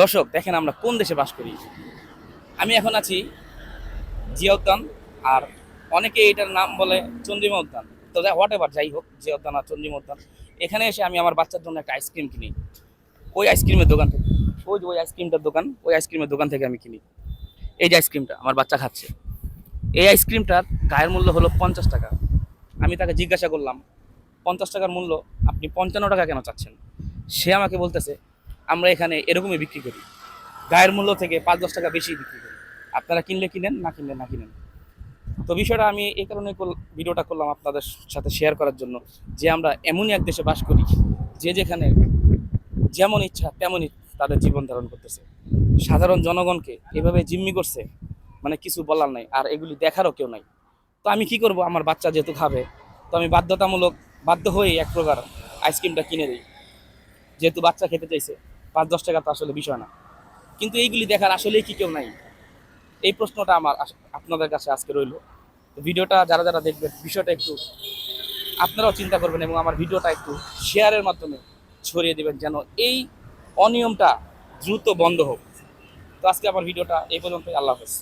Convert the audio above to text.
দর্শক, দেখেন আমরা কোন দেশে বাস করি। আমি এখন আছি জিয়া উদ্যান আর অনেকে এটার নাম বলে চন্দ্রিমা উদ্যান। তো হোয়াট এভার যাই হোক জিয়া উদ্যান আর চন্দ্রিমা উদ্যান। এখানে এসে আমি আমার বাচ্চার জন্য একটা আইসক্রিম কিনি। ওই আইসক্রিমের দোকান থেকে ওই যে ওই আইসক্রিমটার দোকান, ওই আইসক্রিমের দোকান থেকে আমি কিনি। এই যে আইসক্রিমটা আমার বাচ্চা খাচ্ছে। এই আইসক্রিমটার গায়ের মূল্য হলো পঞ্চাশ টাকা। আমি তাকে জিজ্ঞাসা করলাম, পঞ্চাশ টাকার মূল্য আপনি পঞ্চান্ন টাকা কেন চাচ্ছেন? সে আমাকে বলতেছে আমরা এখানে এরকমই বিক্রি করি। গায়ের মূল্য থেকে পাঁচ দশ টাকা বেশি বিক্রি করি। আপনারা কিনলে কিনেন, না কিনলে না কিনেন। তো বিষয়টা আমি এই কারণে কর- ভিডিওটা করলাম আপনাদের সাথে শেয়ার করার জন্য যে আমরা এমনই এক দেশে বাস করি, যে যেখানে যেমন ইচ্ছা তেমনই তাদের জীবন ধারণ করতেছে। সাধারণ জনগণকে এভাবে জিম্মি করছে মানে কিছু বলার নাই, আর এগুলি দেখারও কেউ নাই। তো আমি কি করব? আমার বাচ্চা যেহেতু খাবে, তো আমি বাধ্যতামূলক বাধ্য হয়ে এক প্রকার আইসক্রিমটা কিনে দিই। যেহেতু বাচ্চা খেতে চাইছে পাঁচ দশ টাকা তো আসলে বিষয় না। কিন্তু এইগুলি দেখার আসলেই কি কেউ নাই। এই প্রশ্নটা আমার আপনাদের কাছে আজকে রইল। ভিডিওটা যারা যারা দেখবেন, বিষয়টা একটু আপনারাও চিন্তা করবেন এবং আমার ভিডিওটা একটু শেয়ারের মাধ্যমে ছড়িয়ে দেবেন যেন এই অনিয়মটা দ্রুত বন্ধ হোক। তো আজকে আমার ভিডিওটা এই পর্যন্তই। আল্লাহ হাফেজ।